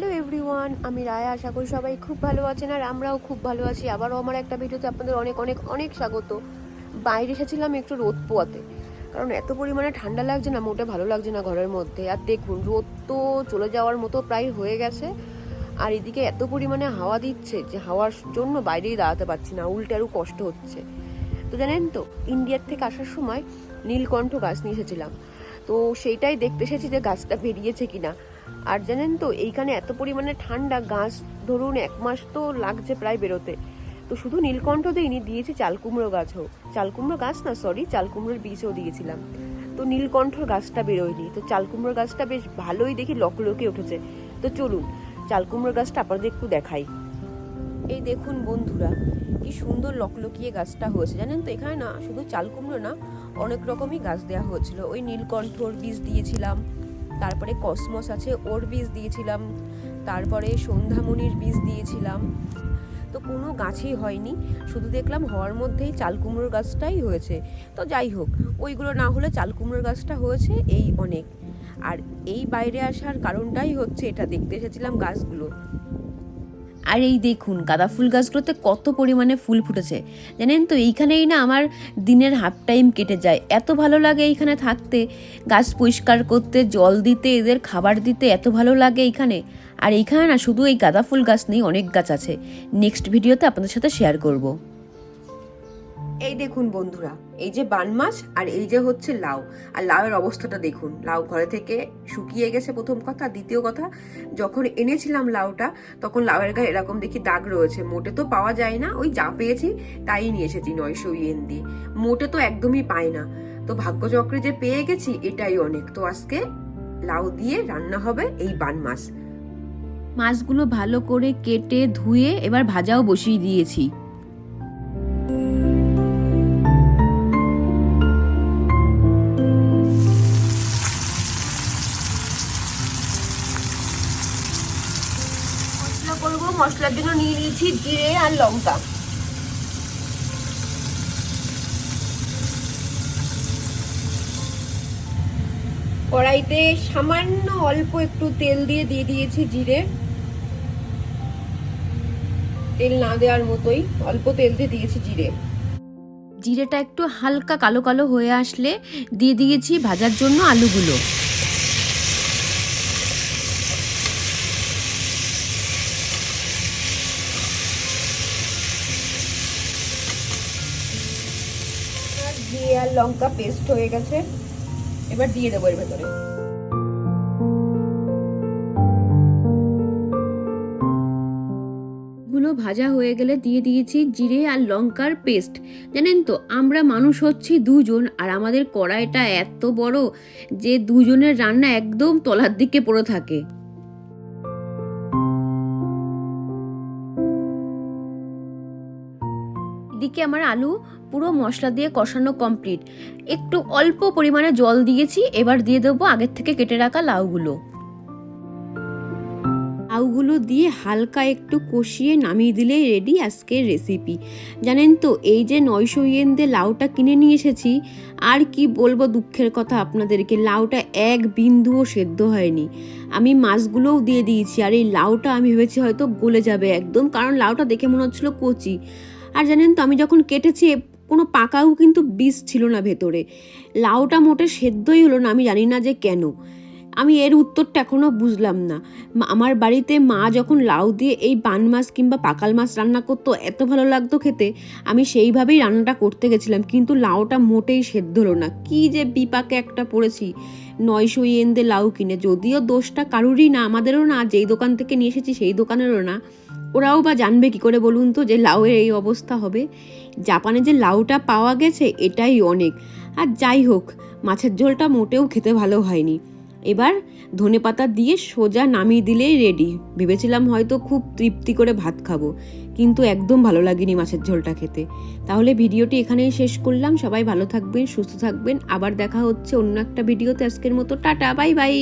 Hello everyone, আমি রায়া, আশা করি সবাই খুব ভালো আছেন আর আমরাও খুব ভালো আছি। আবারও আমার একটা ভিডিওতে আপনাদের অনেক অনেক অনেক স্বাগত। বাইরে এসেছিলাম একটু রোদ পোয়াতে, কারণ এত পরিমাণে ঠান্ডা লাগছে না, মোটে ভালো লাগছে না ঘরের মধ্যে। আর দেখুন, রোদ তো চলে যাওয়ার মতো প্রায় হয়ে গেছে, আর এদিকে এত পরিমাণে হাওয়া দিচ্ছে যে হাওয়ার জন্য বাইরেই দাঁড়াতে পারছি না, উল্টে আরও কষ্ট হচ্ছে। তো জানেন তো, ইন্ডিয়ার থেকে আসার সময় নীলকণ্ঠ গাছ নিয়ে এসেছিলাম। তো সেইটাই দেখতে এসেছি যে গাছটা বেরিয়েছে কিনা। আর জানেন তো, এইখানে এত পরিমাণে ঠান্ডা গাছ, ধরুন এক মাস তো লাগছে প্রায় বেরোতে। তো শুধু নীলকণ্ঠ দিইনি, দিয়েছি চালকুমড়ো গাছও। চালকুমড়ো গাছ না সরি চালকুমড়োর বীজও দিয়েছিলাম। তো নীলকণ্ঠর গাছটা বেরোয়নি। তো চালকুমড়োর গাছটা বেশ ভালোই দেখি লকলকে উঠেছে। তো চলুন, চালকুমড়োর গাছটা আপনাদের একটু দেখাই। এই দেখুন বন্ধুরা, কি সুন্দর লকলকিয়ে গাছটা হয়েছে। জানেন তো, এখানে না, শুধু চাল কুমড়ো না অনেক রকমই গাছ দেওয়া হয়েছিল। ওই নীলকণ্ঠর বীজ দিয়েছিলাম, তারপরে কসমস আছে, ওর বীজ দিয়েছিলাম, তারপরে সন্ধ্যামণির বীজ দিয়েছিলাম। তো কোনো গাছই হয়নি, শুধু দেখলাম হওয়ার মধ্যেই চাল কুমড়োর গাছটাই হয়েছে। তো যাই হোক, ওইগুলো না হলে চাল কুমড়োর গাছটা হয়েছে এই অনেক। আর এই বাইরে আসার কারণটাই হচ্ছে এটা, দেখতে এসেছিলাম গাছগুলো। আর এই দেখুন, গাঁদা ফুল গাছগুলোতে কত পরিমাণে ফুল ফুটেছে। জানেন তো, এইখানেই না আমার দিনের হাফ টাইম কেটে যায়। এত ভালো লাগে এইখানে থাকতে, গাছ পরিষ্কার করতে, জল দিতে, এদের খাবার দিতে, এত ভালো লাগে এইখানে। আর এইখানে না শুধু এই গাঁদা ফুল গাছ নেই, অনেক গাছ আছে। নেক্সট ভিডিওতে আপনাদের সাথে শেয়ার করব। এই দেখুন বন্ধুরা, এই যে বান মাছ আর এই যে হচ্ছে লাউ। আর লাউয়ের অবস্থাটা দেখুন, লাউ ঘরে থেকে শুকিয়ে গেছে প্রথম কথা। দ্বিতীয় কথা, যখন এনেছিলাম লাউটা, তখন লাউয়ের গায়ে এরকম দেখি দাগ রয়েছে। মোটে তো পাওয়া যায় না, ওই যা পেয়েছি তাই নিয়ে এসেছি নয়শো ইয়েন দিয়ে। মোটে তো একদমই পায় না। তো ভাগ্যচক্রে যে পেয়ে গেছি, এটাই অনেক। তো আজকে লাউ দিয়ে রান্না হবে এই বান মাছ। মাছগুলো ভালো করে কেটে ধুয়ে এবার ভাজাও বসিয়ে দিয়েছি। মশলা করব, মশলার জন্য নিয়ে নিয়েছি জিরে আর লঙ্কা। কড়াইতে সামান্য অল্প একটু তেল দিয়ে দিয়ে দিয়েছি জিরে। তেল না দেওয়ার মতোই অল্প তেল দিয়ে দিয়েছি জিরে। জিরেটা একটু হালকা কালো কালো হয়ে আসলে দিয়ে দিয়েছি ভাজার জন্য আলুগুলো আর জিরে আর লঙ্কা পেস্ট হয়ে গেছে। এবার দিয়ে দেবো এর ভেতরে। ভাজা হয়ে গেলে দিয়ে দিয়েছি জিরে আর লঙ্কার পেস্ট জানেন তো, আমরা মানুষ হচ্ছি দুজন আর আমাদের কড়াইটা এত বড় যে দুজনের রান্না একদম তলার দিকে পড়ে থাকে। এদিকে আমার আলু পুরো মশলা দিয়ে কষানো কমপ্লিট একটু অল্প পরিমাণে জল দিয়েছি, এবার দিয়ে দেবো আগের থেকে কেটে রাখা লাউগুলো। লাউগুলো দিয়ে হালকা একটু কষিয়ে নামিয়ে দিলেই রেডি আজকের রেসিপি জানেন তো, এই যে নয়শো ইয়েন দিয়ে লাউটা কিনে নিয়ে এসেছি, আর কি বলব দুঃখের কথা আপনাদেরকে, লাউটা এক বিন্দুও সেদ্ধ হয়নি। আমি মাছগুলোও দিয়ে দিয়েছি, আর এই লাউটা আমি ভেবেছি হয়তো গলে যাবে একদম, কারণ লাউটা দেখে মনে হচ্ছিল কচি। আর জানেন তো, আমি যখন কেটেছি কোনো পাকাও কিন্তু বীজ ছিল না ভেতরে। লাউটা মোটে সেদ্ধই হলো না, আমি জানি না যে কেন। আমি এর উত্তরটা এখনও বুঝলাম না। আমার বাড়িতে মা যখন লাউ দিয়ে এই বান মাছ কিংবা পাকাল মাছ রান্না করতো, এত ভালো লাগতো খেতে, আমি সেইভাবেই রান্নাটা করতে গেছিলাম। কিন্তু লাউটা মোটেই সেদ্ধ হলো না। কি যে বিপাকে একটা পড়েছি। নয়শো ইয়েন দিয়ে লাউ কিনে, যদিও দোষটা কারুরই না, আমাদেরও না, যেই দোকান থেকে নিয়ে এসেছি সেই দোকানেরও না। ওরাও বা জানবে কি করে বলুন তো যে লাউয়ের এই অবস্থা হবে। জাপানে যে লাউটা পাওয়া গেছে, এটাই অনেক। আর যাই হোক, মাছের ঝোলটা মোটেও খেতে ভালো হয়নি। এবার ধনে পাতা দিয়ে সোজা নামিয়ে দিলেই রেডি ভেবেছিলাম হয়তো খুব তৃপ্তি করে ভাত খাব, কিন্তু একদম ভালো লাগেনি মাছের ঝোলটা খেতে। তাহলে ভিডিওটি এখানেই শেষ করলাম। সবাই ভালো থাকবেন, সুস্থ থাকবেন। আবার দেখা হচ্ছে অন্য একটা ভিডিওতে। আজকের মতো টাটা, বাই বাই।